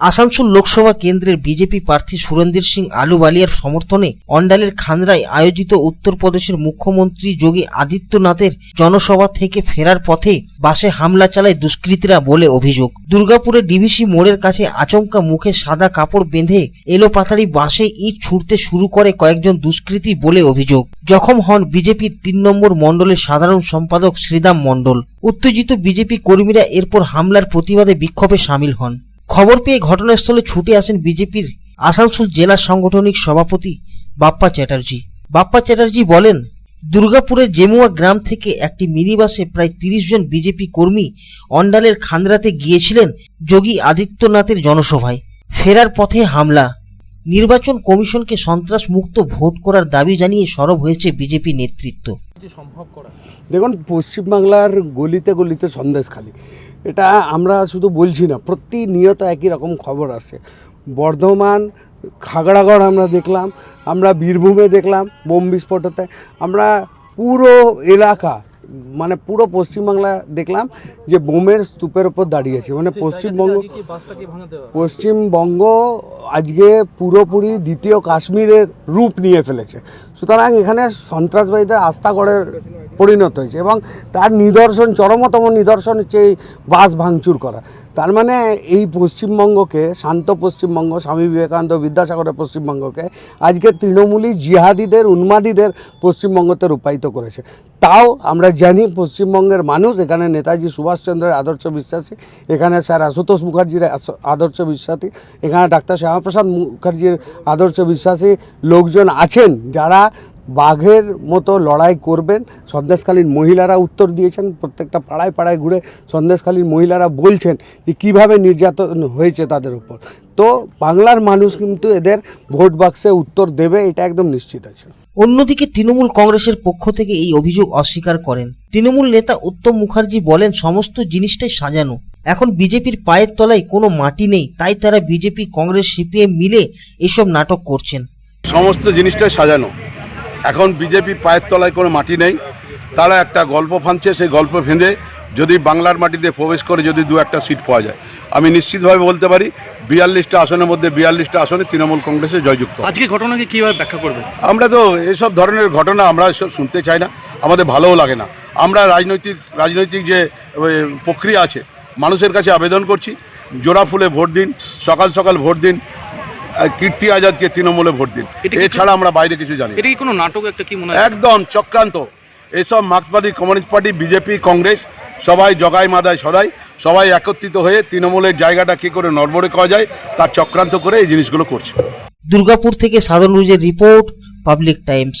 আসানসোল লোকসভা কেন্দ্রের বিজেপি প্রার্থী সুরেন্দ্র সিং আলুবালিয়ার সমর্থনে অন্ডালের খান্দ্রায় আয়োজিত উত্তরপ্রদেশের মুখ্যমন্ত্রী যোগী আদিত্যনাথের জনসভা থেকে ফেরার পথে বাসে হামলা চালায় দুষ্কৃতীরা বলে অভিযোগ। দুর্গাপুরের ডিভিসি মোড়ের কাছে আচমকা মুখে সাদা কাপড় বেঁধে এলোপাতাড়ি বাসে ইট ছুঁড়তে শুরু করে কয়েকজন দুষ্কৃতী বলে অভিযোগ। জখম হন বিজেপির তিন নম্বর মণ্ডলের সাধারণ সম্পাদক শ্রীদাম মণ্ডল। উত্তেজিত বিজেপি কর্মীরা এরপর হামলার প্রতিবাদে বিক্ষোভে সামিল হন। খবর পেয়ে ঘটনাস্থলে ছুটে আসেন বিজেপির আসানসোল জেলা সাংগঠনিক সভাপতি বাপ্পা চ্যাটার্জি। বাপ্পা চ্যাটার্জি বলেন দুর্গাপুরের জেমুয়া গ্রাম থেকে একটি মিনিবাসে প্রায় তিরিশ জন বিজেপি কর্মী অন্ডালের খান্দ্রাতে গিয়েছিলেন যোগী আদিত্যনাথের জনসভায়। ফেরার পথে হামলা। নির্বাচন কমিশনকে সন্ত্রাস মুক্ত ভোট করার দাবি জানিয়ে সরব হয়েছে বিজেপি নেতৃত্ব। দেখুন পশ্চিমবাংলার গলিতে গলিতে সন্দেশখালি এটা আমরা শুধু বলছি না প্রতিনিয়ত একই রকম খবর আসে। বর্ধমান খাগড়াগড় আমরা দেখলাম আমরা বীরভূমে দেখলাম বোম বিস্ফোট হতে আমরা পুরো এলাকা মানে পুরো পশ্চিমবাংলা দেখলাম যে বোমের স্তূপের ওপর দাঁড়িয়েছে। মানে পশ্চিমবঙ্গ পশ্চিমবঙ্গ আজকে পুরোপুরি দ্বিতীয় কাশ্মীরের রূপ নিয়ে ফেলেছে। সুতরাং এখানে সন্ত্রাসবাদীদের আস্তাগড়ের পরিণত হয়েছে এবং তার নিদর্শন, চরমতম নিদর্শন হচ্ছে এই বাস ভাঙচুর করা। তার মানে এই পশ্চিমবঙ্গকে, শান্ত পশ্চিমবঙ্গ, স্বামী বিবেকানন্দ বিদ্যাসাগরের পশ্চিমবঙ্গকে আজকে তৃণমূলী জিহাদিদের, উন্মাদীদের পশ্চিমবঙ্গতে রূপায়িত করেছে। তাও আমরা জানি পশ্চিমবঙ্গের মানুষ, এখানে নেতাজি সুভাষচন্দ্রের আদর্শ বিশ্বাসী, এখানে স্যার আশুতোষ মুখার্জির আদর্শ বিশ্বাসী, এখানে ডাক্তার শ্যামাপ্রসাদ মুখার্জির আদর্শ বিশ্বাসী লোকজন আছেন যারা বাঘের মতো লড়াই করবেন। সন্দেশকালীন মহিলারা উত্তর দিয়েছেন প্রত্যেকটা পাড়ায় পাড়ায় ঘুরে সন্দেশকালীন মহিলারা বলছেন যে কীভাবে নির্যাতন হয়েছে তাদের উপর। তো বাংলার মানুষ কিন্তু এদের ভোট বাক্সে উত্তর দেবে এটা একদম নিশ্চিত আছে। অন্যদিকে তৃণমূল কংগ্রেসের পক্ষ থেকে এই অভিযোগ অস্বীকার করেন। তৃণমূল নেতা উত্তম মুখার্জি বলেন সমস্ত জিনিসটাই সাজানো। এখন বিজেপির পায়ের তলায় কোনো মাটি নেই তাই তারা বিজেপি কংগ্রেস সিপিএম মিলে এসব নাটক করছেন। সমস্ত জিনিসটাই সাজানো। এখন বিজেপি পায়ের তলায় কোনো মাটি নেই। তারা একটা গল্প ফাঁদছে সেই গল্প ফেঁদে যদি বাংলার মাটিতে প্রবেশ করে যদি দু একটা সিট পাওয়া যায়। আমি নিশ্চিতভাবে বলতে পারি বিয়াল্লিশটা আসনের মধ্যে বিয়াল্লিশটা আসনে তৃণমূল কংগ্রেসে জয়যুক্ত। আজকে ঘটনাকে কীভাবে ব্যাখ্যা করবেন? আমরা তো এসব ধরনের ঘটনা আমরা এসব শুনতে চাই না আমাদের ভালোও লাগে না। আমরা রাজনৈতিক রাজনৈতিক যে প্রক্রিয়া আছে মানুষের কাছে আবেদন করছি জোড়া ফুলে ভোট দিন সকাল সকাল ভোট দিন কীর্তি আজাদকে তৃণমূলে ভোট দিন। এটা এছাড়া আমরা বাইরে কিছু জানি। এটা কি কোনো নাটক একটা কি মনে হয়? একদম চক্রান্ত। এসব মার্ক্সবাদী কমিউনিস্ট পার্টি বিজেপি কংগ্রেস সবাই জগাই মাদায় সদাই সবাই একত্রিত হয়ে তৃণমূলের জায়গাটা কি করে নড়বড়ে করা যায় তার চক্রান্ত করে এই জিনিসগুলো করছে। দুর্গাপুর থেকে সাধারণ রুজের রিপোর্ট পাবলিক টাইমস।